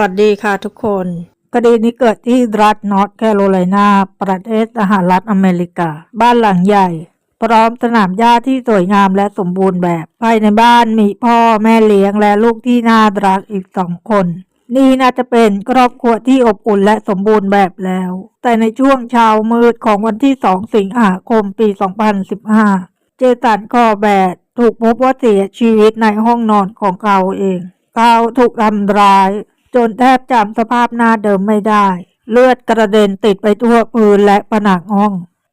วัสดีค่ะทุกคน คดีนี้เกิดที่รัฐนอร์ทแคโรไลนาประเทศสหรัฐอเมริกา บ้านหลังใหญ่ พร้อมสนามหญ้าที่สวยงามและสมบูรณ์แบบ ภายในบ้านมีพ่อแม่เลี้ยงและลูกที่น่ารักอีกสองคน นี่น่าจะเป็นครอบครัวที่อบอุ่นและสมบูรณ์แบบแล้ว แต่ในช่วงเช้ามืดของวันที่ 2 สิงหาคมปี 2015 เจสันคอแบดถูกพบว่าเสียชีวิตในห้องนอนของเขาเอง เขาถูกทำร้าย จนแทบจำสภาพหน้าเดิมไม่ได้ เลือดกระเด็นติดไปทั่วพื้นและผนังห้อง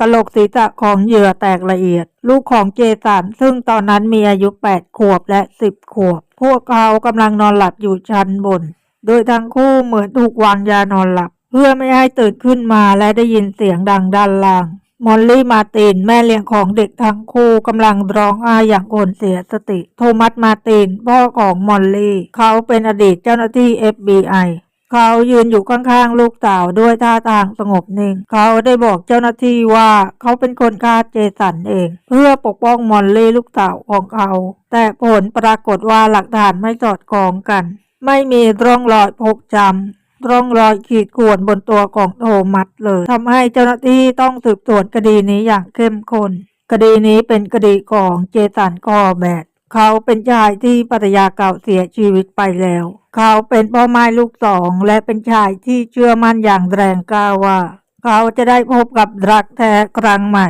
กะโหลกศีรษะของเหยื่อแตกละเอียด ลูกของเจสันซึ่งตอนนั้นมีอายุ 8 ขวบและ 10 ขวบ พวกเขากำลังนอนหลับอยู่ชั้นบน โดยทั้งคู่เหมือนถูกวางยานอนหลับ เพื่อไม่ให้ตื่นขึ้นมาและได้ยินเสียงดังด้านล่าง มอลลี่มาตินแม่เลี้ยงของเด็กทั้งคู่กำลังร้องไห้อย่างโกนเสียสติ โทมัสมาตินพ่อของมอลลี่ เขาเป็นอดีตเจ้าหน้าที่ FBI เขายืนอยู่ข้างๆลูกสาวด้วยท่าทางสงบนิ่ง เขาได้บอกเจ้าหน้าที่ว่าเขาเป็นคนฆ่าเจสันเอง เพื่อปกป้องมอลลี่ลูกสาวของเขา แต่ผลปรากฏว่าหลักฐานไม่สอดคล้องกัน ไม่มีร่องรอยพกจำ ร่องรอยขีดข่วนบนตัวของโทมัสเลยทำให้เจ้าหน้าที่ต้องสืบสวนคดีนี้อย่างเข้มข้นคดีนี้เป็นคดีของเจสันคอแบดเขาเป็นชายที่ภรรยาเก่าเสียชีวิตไปแล้ว เขาเป็นพ่อไม้ลูกสองและเป็นชายที่เชื่อมั่นอย่างแรงกล้าว่า เขาจะได้พบกับรักแท้ครั้งใหม่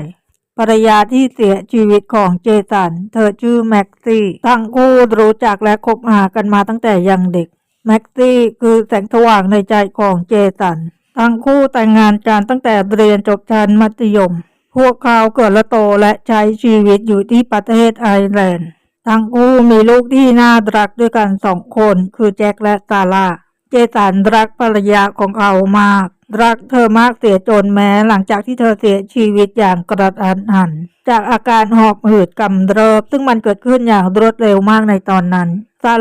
ภรรยาที่เสียชีวิตของเจสัน เธอชื่อแม็กซี่ ทั้งคู่รู้จักและคบหากันมาตั้งแต่ยังเด็ก แม็กซี่คือแสงสว่างในใจของเจสัน ทั้งคู่แต่งงานกันตั้งแต่เรียนจบชั้นมัธยม พวกเขาเกิดและโตและใช้ชีวิตอยู่ที่ประเทศไอร์แลนด์ ทั้งคู่มีลูกที่น่ารักด้วยกันสองคนคือแจ็คและซาร่า เจสันรักภรรยาของเขามาก รักเธอมากเสียจนแม้หลังจากที่เธอเสียชีวิตอย่างกระทันหัน จากอาการหอบหืดกำเริบ ซึ่งมันเกิดขึ้นอย่างรวดเร็วมากในตอนนั้น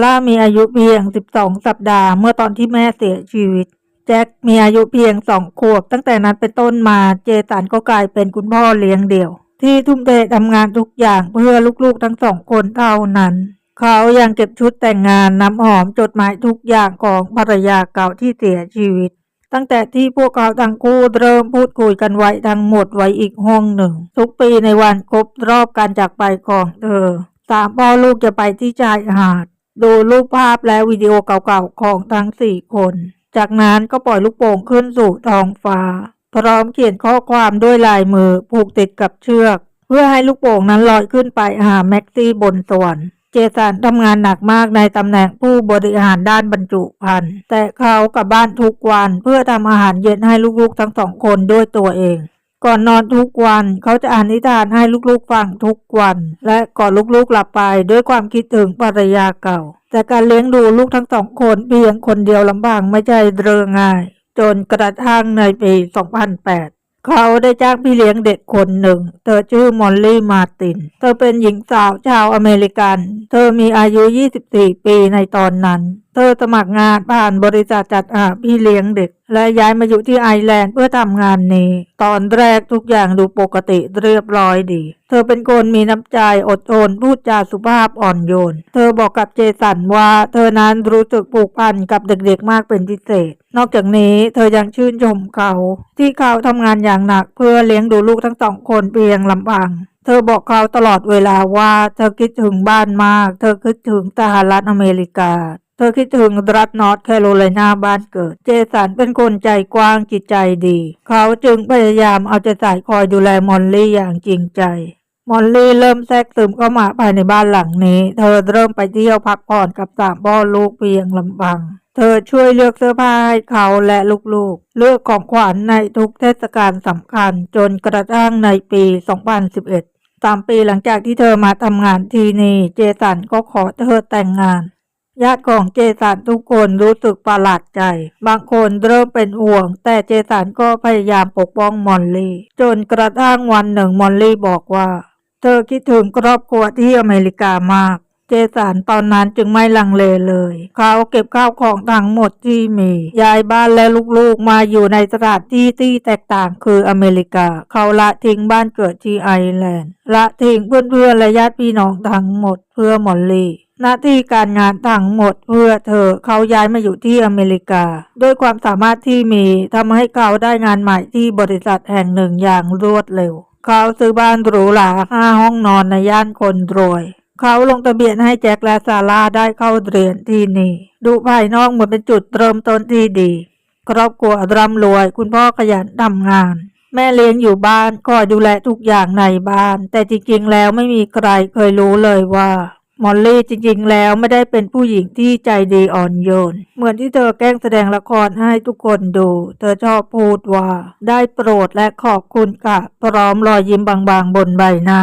ร่ามีอายุเพียง 12 สัปดาห์ เมื่อตอนที่แม่เสียชีวิต แจ็คมีอายุเพียงสองขวบ ตั้งแต่นั้นเป็นต้นมาเจสันก็กลายเป็นคุณพ่อเลี้ยงเดี่ยว ที่ทุ่มเททำงานทุกอย่างเพื่อลูกๆทั้งสองคนเท่านั้น เขายังเก็บชุดแต่งงานน้ำหอมจดหมายทุกอย่างของภรรยาเก่าที่เสียชีวิตตั้งแต่ที่พวกเขาทั้งคู่เริ่มพูดคุยกันไว้ทั้งหมดไว้อีกห้องหนึ่ง ทุกปีในวันครบรอบการจากไปของเธอสามพ่อลูกจะไปที่ชายหาด ดูรูปภาพและวิดีโอเก่าๆของทั้งสี่คน จากนั้นก็ปล่อยลูกโป่งขึ้นสู่ท้องฟ้า พร้อมเขียนข้อความด้วยลายมือผูกติดกับเชือก เพื่อให้ลูกโป่งนั้นลอยขึ้นไปหาแม็กซี่บนสวรรค์เจสันทำงานหนักมากในตำแหน่งผู้บริหารด้านบรรจุภัณฑ์แต่เขากลับบ้านทุกวันเพื่อทำอาหารเย็นให้ลูกๆทั้งสองคนด้วยตัวเอง ก่อนนอนทุกวัน เขาจะอ่านนิทานให้ลูกๆฟังทุกวัน และก่อนลูกๆหลับไปด้วยความคิดถึงภรรยาเก่า แต่การเลี้ยงดูลูกทั้งสองคนเพียงคนเดียวลำบากไม่ใช่เรื่องง่าย จนกระทั่งในปี 2008เขาได้จ้างพี่เลี้ยงเด็กคนหนึ่ง เธอชื่อมอลลี่มาติน เธอเป็นหญิงสาวชาวอเมริกัน เธอมีอายุ 24 ปีในตอนนั้น เธอสมัครงานผ่านบริษัทจัดหาพี่เลี้ยงเด็ก และย้ายมาอยู่ที่ไอร์แลนด์เพื่อทำงานนี้ ตอนแรกทุกอย่างดูปกติเรียบร้อยดี เธอเป็นคนมีน้ำใจอดทนพูดจาสุภาพอ่อนโยน เธอบอกกับเจสันว่า เธอนั้นรู้สึกผูกพันกับเด็กๆมากเป็นพิเศษ นอกจากนี้เธอยังชื่นชมเขา ที่เขาทำงานอย่างหนักเพื่อเลี้ยงดูลูกทั้งสองคนเพียงลำพังเธอบอกเขาตลอดเวลาว่าเธอคิดถึงบ้านมาก เธอคิดถึงสหรัฐอเมริกา เธอคิดถึงรัฐนอร์ทแคโรไลนาบ้านเกิด เจสันเป็นคนใจกว้างจิตใจดี เขาจึงพยายามเอาใจใส่คอยดูแลมอลลี่อย่างจริงใจ มอลลี่เริ่มแทรกซึมเข้ามาภายในบ้านหลังนี้ เธอเริ่มไปเที่ยวพักผ่อนกับสามพ่อลูกเพียงลำพัง เธอช่วยเลือกเสื้อผ้าให้เขาและลูกๆ เลือกของขวัญในทุกเทศกาลสำคัญจนกระทั่งในปี 2011สามปีหลังจากที่เธอมาทำงานที่นี่ เจสันก็ขอเธอแต่งงาน ญาติของเจสันทุกคนรู้สึกประหลาดใจ บางคนเริ่มเป็นห่วง แต่เจสันก็พยายามปกป้องมอลลี่ จนกระทั่งวันหนึ่งมอลลี่บอกว่า เธอคิดถึงครอบครัวที่อเมริกามาก เจสันตอนนั้นจึงไม่ลังเลเลย เขาเก็บข้าวของทั้งหมดที่มีย้ายบ้านและลูกๆมาอยู่ในสถานที่ที่แตกต่างคืออเมริกา เขาละทิ้งบ้านเกิดที่ไอร์แลนด์ละทิ้งเพื่อนๆและญาติพี่น้องทั้งหมดเพื่อมอลลี่ หน้าที่การงานทั้งหมดเพื่อเธอเขาย้ายมาอยู่ที่อเมริกา ด้วยความสามารถที่มีทำให้เขาได้งานใหม่ที่บริษัทแห่งหนึ่งอย่างรวดเร็ว เขาซื้อบ้านหรูหราห้าห้องนอนในย่านคนรวยเขาลงทะเบียนให้แจ็คและซาร่าได้เข้าเรียนที่นี่ ดูภายนอกเหมือนเป็นจุดเริ่มต้นที่ดี ครอบครัวร่ำรวย คุณพ่อขยันทำงาน แม่เลี้ยงอยู่บ้านคอยดูแลทุกอย่างในบ้าน แต่จริงๆแล้วไม่มีใครเคยรู้เลยว่า มอลลี่จริงๆแล้วไม่ได้เป็นผู้หญิงที่ใจดีอ่อนโยน เหมือนที่เธอแกล้งแสดงละครให้ทุกคนดู เธอชอบพูดว่า ได้โปรดและขอบคุณค่ะพร้อมรอยยิ้มบางๆ บนใบหน้า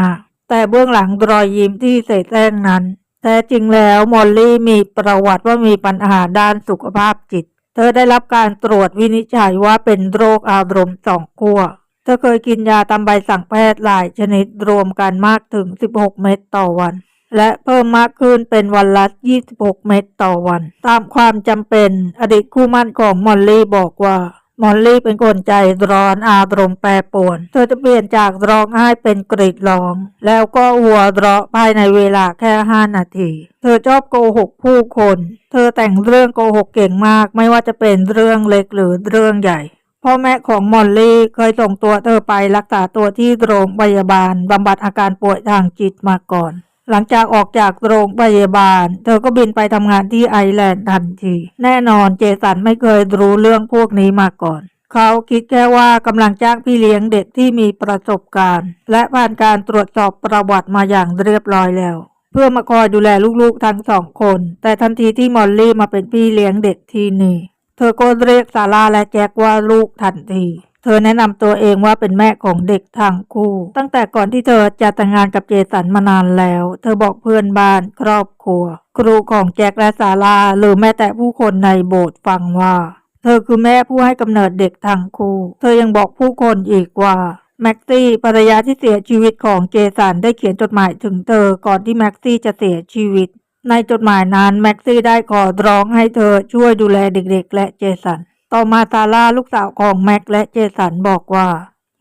แต่เบื้องหลังรอยยิ้มที่เสแสร้งนั้นแท้จริงแล้วมอลลี่มีประวัติว่ามีปัญหาด้านสุขภาพจิต เธอได้รับการตรวจวินิจฉัยว่าเป็นโรคอารมณ์สองขั้วเธอเคยกินยาตามใบสั่งแพทย์หลายชนิดรวมกันมากถึง 16 เม็ดต่อวัน และเพิ่มมากขึ้นเป็นวันละ 26 เม็ดต่อวัน ตามความจำเป็น อดีตคู่มั่นของมอลลี่บอกว่ามอลลี่เป็นคนใจร้อนอารมณ์แปรปรวน เธอจะเปลี่ยนจากร้องไห้เป็นกรีดร้อง แล้วก็หัวเราะภายในเวลาแค่5นาที เธอชอบโกหกผู้คน เธอแต่งเรื่องโกหกเก่งมาก ไม่ว่าจะเป็นเรื่องเล็กหรือเรื่องใหญ่พ่อแม่ของมอลลี่เคยส่งตัวเธอไปรักษาตัวที่โรงพยาบาลบำบัดอาการป่วยทางจิตมาก่อน หลังจากออกจากโรงพยาบาล เธอก็บินไปทำงานที่ไอแลนด์ทันที แน่นอนเจสันไม่เคยรู้เรื่องพวกนี้มาก่อน เขาคิดแค่ว่ากำลังจ้างพี่เลี้ยงเด็กที่มีประสบการณ์ และผ่านการตรวจสอบประวัติมาอย่างเรียบร้อยแล้วเพื่อมาคอยดูแลลูกๆทั้งสองคน แต่ทันทีที่มอลลี่มาเป็นพี่เลี้ยงเด็กที่นี่ เธอก็เรียกซาร่าและแจ็คว่าลูกทันที เธอแนะนำตัวเองว่าเป็นแม่ของเด็กทั้งคู่ ตั้งแต่ก่อนที่เธอจะแต่งงานกับเจสันมานานแล้ว เธอบอกเพื่อนบ้านครอบครัว ครูของแจ็คและซาร่าหรือแม้แต่ผู้คนในโบสถ์ฟังว่า เธอคือแม่ผู้ให้กำเนิดเด็กทั้งคู่ เธอยังบอกผู้คนอีกว่าแม็กซี่ภรรยาที่เสียชีวิตของเจสันได้เขียนจดหมายถึงเธอก่อนที่แม็กซี่จะเสียชีวิต ในจดหมายนั้นแม็กซี่ได้ขอร้องให้เธอช่วยดูแลเด็กๆ และเจสัน ต่อมาซาร่าลูกสาวของแม็กและเจสันบอกว่า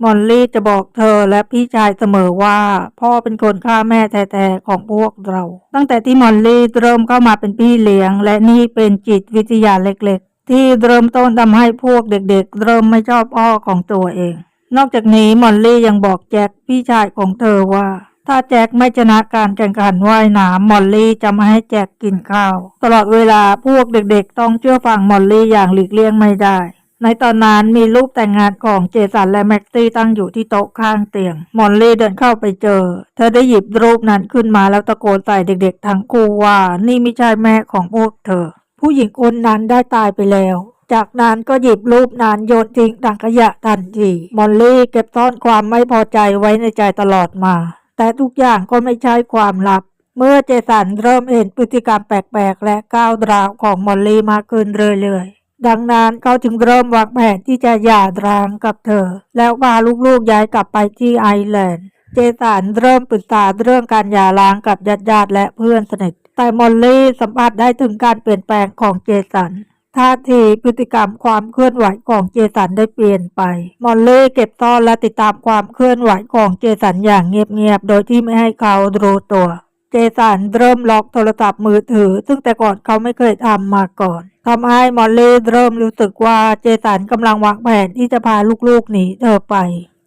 มอลลี่จะบอกเธอและพี่ชายเสมอว่า พ่อเป็นคนฆ่าแม่แท้ๆของพวกเรา ตั้งแต่ที่มอลลี่เริ่มเข้ามาเป็นพี่เลี้ยง และนี่เป็นจิตวิทยาเล็กๆ ที่เริ่มต้นทำให้พวกเด็กๆ เริ่มไม่ชอบพ่อของตัวเอง นอกจากนี้มอลลี่ยังบอกแจ็คพี่ชายของเธอว่า ถ้าแจ็คไม่ชนะการแข่งขันว่ายน้ำมอลลี่จะไม่ให้แจ็คกินข้าว ตลอดเวลาพวกเด็กๆ ต้องเชื่อฟังมอลลี่อย่างหลีกเลี่ยงไม่ได้ ในตอนนั้นมีรูปแต่งงานของเจสันและแม็กซี่ตั้งอยู่ที่โต๊ะข้างเตียง มอลลี่เดินเข้าไปเจอ เธอได้หยิบรูปนั้นขึ้นมาแล้วตะโกนใส่เด็กๆทั้งคู่ว่านี่ไม่ใช่แม่ของพวกเธอ ผู้หญิงคนนั้นได้ตายไปแล้วจากนั้นก็หยิบรูปนั้นโยนทิ้งถังขยะทันที มอลลี่เก็บซ่อนความไม่พอใจไว้ในใจตลอดมา แต่ทุกอย่างก็ไม่ใช่ความลับ เมื่อเจสันเริ่มเห็นพฤติกรรมแปลกๆ และก้าวร้าวของมอลลี่มากขึ้นเรื่อยๆ ดังนั้นเขาจึงเริ่มวางแผนที่จะหย่าร้างกับเธอ แล้วพาลูกๆย้ายกลับไปที่ไอร์แลนด์ เจสันเริ่มปรึกษาเรื่องการหย่าร้างกับญาติๆและเพื่อนสนิทแต่มอลลี่สัมผัสได้ถึงการเปลี่ยนแปลงของเจสัน ท่าทีพฤติกรรมความเคลื่อนไหวของเจสันได้เปลี่ยนไป มอลลี่เก็บซ่อนและติดตามความเคลื่อนไหวของเจสันอย่างเงียบๆ โดยที่ไม่ให้เขารู้ตัว เจสันเริ่มล็อกโทรศัพท์มือถือ ซึ่งแต่ก่อนเขาไม่เคยทำมาก่อนทำให้มอลลี่เริ่มรู้สึกว่าเจสันกำลังวางแผนที่จะพาลูกๆหนีเธอไป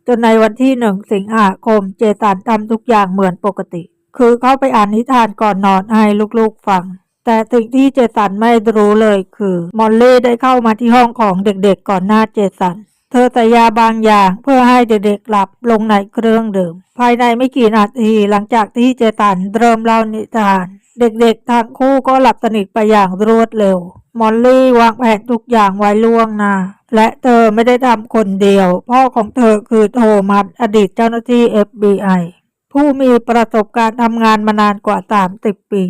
จนในวันที่หนึ่งสิงหาคม เจสันทำทุกอย่างเหมือนปกติ คือเข้าไปอ่านนิทานก่อนนอนให้ลูกๆฟัง แต่สิ่งที่เจสันไม่รู้เลยคือ มอลลี่ได้เข้ามาที่ห้องของเด็กๆก่อนหน้าเจสัน เธอใส่ยาบางอย่างเพื่อให้เด็กๆหลับลงในเครื่องดื่ม ภายในไม่กี่นาทีหลังจากที่เจสันเริ่มเล่านิทาน เด็กๆทั้งคู่ก็หลับสนิทไปอย่างรวดเร็ว มอลลี่วางแผนทุกอย่างไว้ล่วงหน้าและเธอไม่ได้ทำคนเดียว พ่อของเธอคือโทมัสอดีตเจ้าหน้าที่ FBI ผู้มีประสบการณ์ทำงานมานานกว่า 30 ปี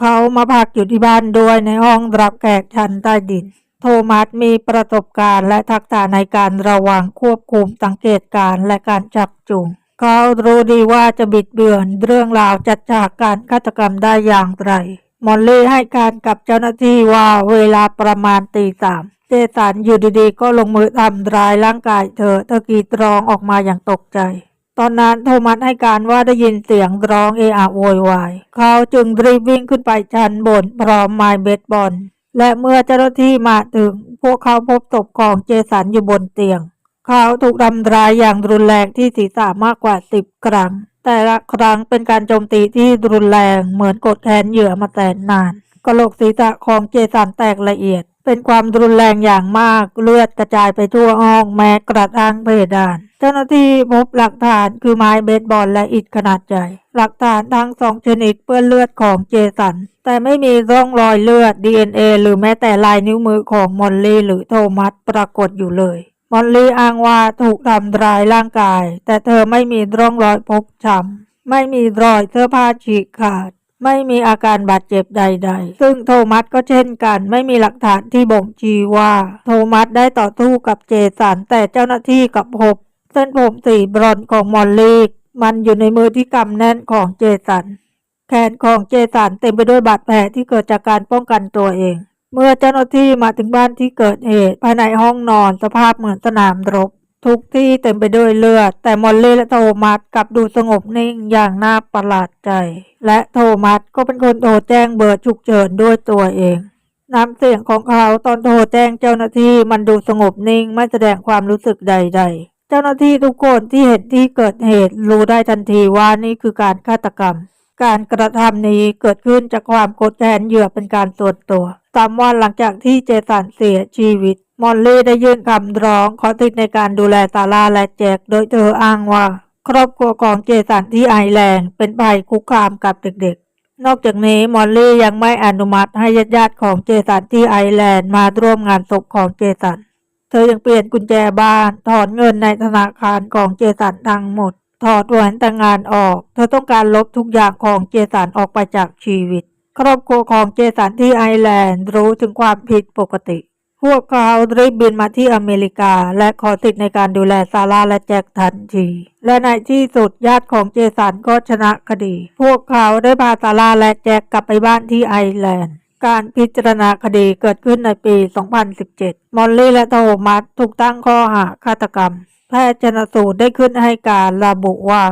เขามาพักอยู่ที่บ้านด้วยในห้องรับแขกชั้นใต้ดิน โทมัสมีประสบการณ์และทักษะในการระวังควบคุมสังเกตการณ์และการจับจูงเขารู้ดีว่าจะบิดเบือนเรื่องราวจัดจากการฆาตกรรมได้อย่างไร มอลลี่ให้การกับเจ้าหน้าที่ว่าเวลาประมาณตีสามเจสันอยู่ดีๆ ก็ลงมือทำร้ายร่างกายเธอเธอกรีดร้องออกมาอย่างตกใจ ตอนนั้นโทมัสให้การว่าได้ยินเสียงร้องเออะโวยวาย เขาจึงรีบวิ่งขึ้นไปชั้นบนพร้อมไม้เบสบอล และเมื่อเจ้าหน้าที่มาถึง พวกเขาพบศพของเจสันอยู่บนเตียง เขาถูกทำร้ายอย่างรุนแรงที่ศีรษะมากกว่าสิบครั้ง แต่ละครั้งเป็นการโจมตีที่รุนแรงเหมือนกดแขนเหยื่อมาแสนนานกระโหลกศีรษะของเจสันแตกละเอียด เป็นความรุนแรงอย่างมากเลือดกระจายไปทั่วห้องแม้กระทั่งเพดาน เจ้าหน้าที่พบหลักฐานคือไม้เบสบอลและอิฐขนาดใหญ่หลักฐานทั้งสองชนิดเปื้อนเลือดของเจสัน แต่ไม่มีร่องรอยเลือด DNA หรือแม้แต่ลายนิ้วมือของมอลลี่หรือโทมัสปรากฏอยู่เลยมอลลี่อ้างว่าถูกทำร้ายร่างกาย แต่เธอไม่มีร่องรอยพกช้ำไม่มีรอยเสื้อผ้าฉีกขาด ไม่มีอาการบาดเจ็บใด ๆ ซึ่งโทมัสก็เช่นกัน ไม่มีหลักฐานที่บ่งชี้ว่า โทมัสได้ต่อสู้กับเจสันแต่เจ้าหน้าที่กับพบเส้นผมสีบรอนของมอลลี่มันอยู่ในมือที่กำแน่นของเจสัน แขนของเจสันเต็มไปด้วยบาดแผลที่เกิดจากการป้องกันตัวเอง เมื่อเจ้าหน้าที่มาถึงบ้านที่เกิดเหตุภายในห้องนอนสภาพเหมือนสนามรบ ทุกที่เต็มไปด้วยเลือด แต่มอลลี่และโทมัสกลับดูสงบนิ่งอย่างน่าประหลาดใจ และโทมัสก็เป็นคนโทรแจ้งเบอร์ฉุกเฉินด้วยตัวเองน้ำเสียงของเขาตอนโทรแจ้งเจ้าหน้าที่มันดูสงบนิ่งไม่แสดงความรู้สึกใด ๆ เจ้าหน้าที่ทุกคนที่เห็นที่เกิดเหตุรู้ได้ทันทีว่านี่คือการฆาตกรรม การกระทำนี้เกิดขึ้นจากความโกรธแค้นเหยื่อเป็นการส่วนตัวสามวันหลังจากที่เจสันเสียชีวิต มอลลี่ได้ยื่นคำร้องขอสิทธิในการดูแลซาร่าและแจ็คโดยเธออ้างว่า ครอบครัวของเจสันที่ไอแลนด์เป็นภัยคุกคามกับเด็กๆ นอกจากนี้มอลลี่ยังไม่อนุมัติให้ญาติๆของเจสันที่ไอแลนด์มาร่วมงานศพของเจสัน เธอยังเปลี่ยนกุญแจบ้านถอนเงินในธนาคารของเจสันทั้งหมด ถอดแหวนแต่งงานออก เธอต้องการลบทุกอย่างของเจสันออกไปจากชีวิต ครอบครัวของเจสันที่ไอแลนด์รู้ถึงความผิดปกติ พวกเขารีบบินมาที่อเมริกา และขอสิทธิ์ในการดูแลซาร่าและแจ็คทันที และในที่สุดญาติของเจสันก็ชนะคดี พวกเขาได้พาซาร่าและแจ็คกลับไปบ้านที่ไอร์แลนด์ การพิจารณาคดีเกิดขึ้นในปี 2017 มอลลี่และโทมัสถูกตั้งข้อหาฆาตกรรม แพทย์ชนสูตรได้ขึ้นให้การระบุว่า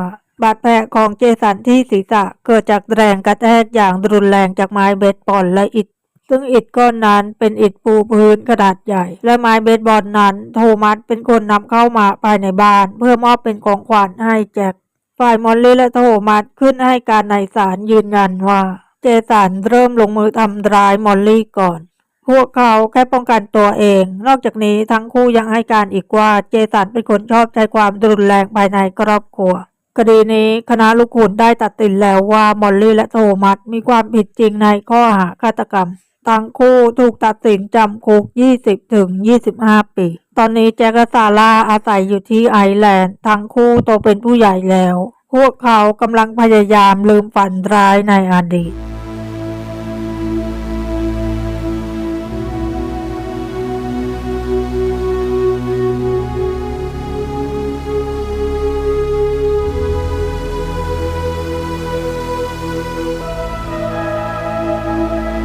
บาดแผลของเจสันที่ศีรษะเกิดจากแรงกระแทกอย่างรุนแรงจากไม้เบสบอลและอิฐ ซึ่งอิฐก้อนนั้นเป็นอิฐปูพื้นขนาดใหญ่ และไม้เบสบอลนั้นโทมัสเป็นคนนำเข้ามาภายในบ้าน เพื่อมอบเป็นของขวัญให้แจ็คฝ่ายมอลลี่และโทมัสขึ้นให้การในศาลยืนยันว่า เจสันเริ่มลงมือทำร้ายมอลลี่ก่อน พวกเขาแค่ป้องกันตัวเอง นอกจากนี้ทั้งคู่ยังให้การอีกว่าเจสันเป็นคนชอบใช้ความรุนแรงภายในครอบครัวคดีนี้คณะลูกขุนได้ตัดสินแล้วว่ามอลลี่และโทมัสมีความผิดจริงในข้อหาฆาตกรรม ทั้งคู่ถูกตัดสินจำคุก 20 ถึง 25 ปี ตอนนี้แจ็คและซาร่าอาศัยอยู่ที่ไอร์แลนด์ ทั้งคู่โตเป็นผู้ใหญ่แล้ว พวกเขากำลังพยายามลืมฝันร้ายในอดีต